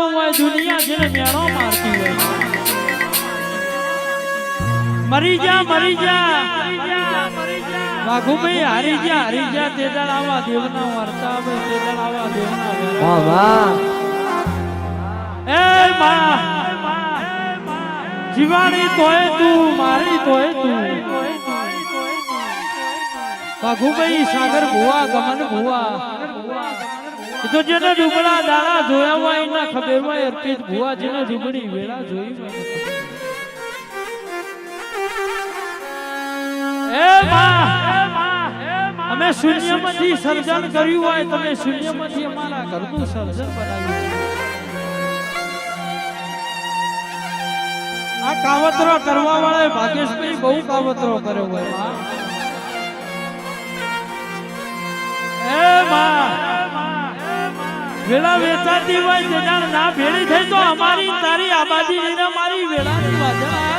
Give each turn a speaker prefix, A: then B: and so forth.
A: હોય દુનિયા જેને મેળો મારતી હોય મરી જા મરી જા વાઘુભાઈ હારી જા હારી જા તે દાડ આવા દેવના વર્તા આવે તે દાડ આવા દેવના વેરા.
B: વાહ વાહ
A: એ માં જીવાણી તોય તું મારી તોય તું વાઘુભાઈ સાગર ભુવા ગમન ભુવા એ તો ડુબળા દાણા જોયા એના ખબર અર્પિત ભુવાજીને ડુબડી વેળા જોઈ એ માં! અમે શૂન્યમાંથી સર્જન કર્યું હોય, તમે શૂન્યમાંથી અમારા ઘરનું સર્જન બનાવ્યું. આ કાવતરો કરવા વાળા ભાગ્યેશભાઈ બહુ કાવતરો કર્યો હોય. વેળા વેચાતી હોય તે ના ભેળી થઈ તો અમારી તારી આબાદી મારી વેળાની વાત.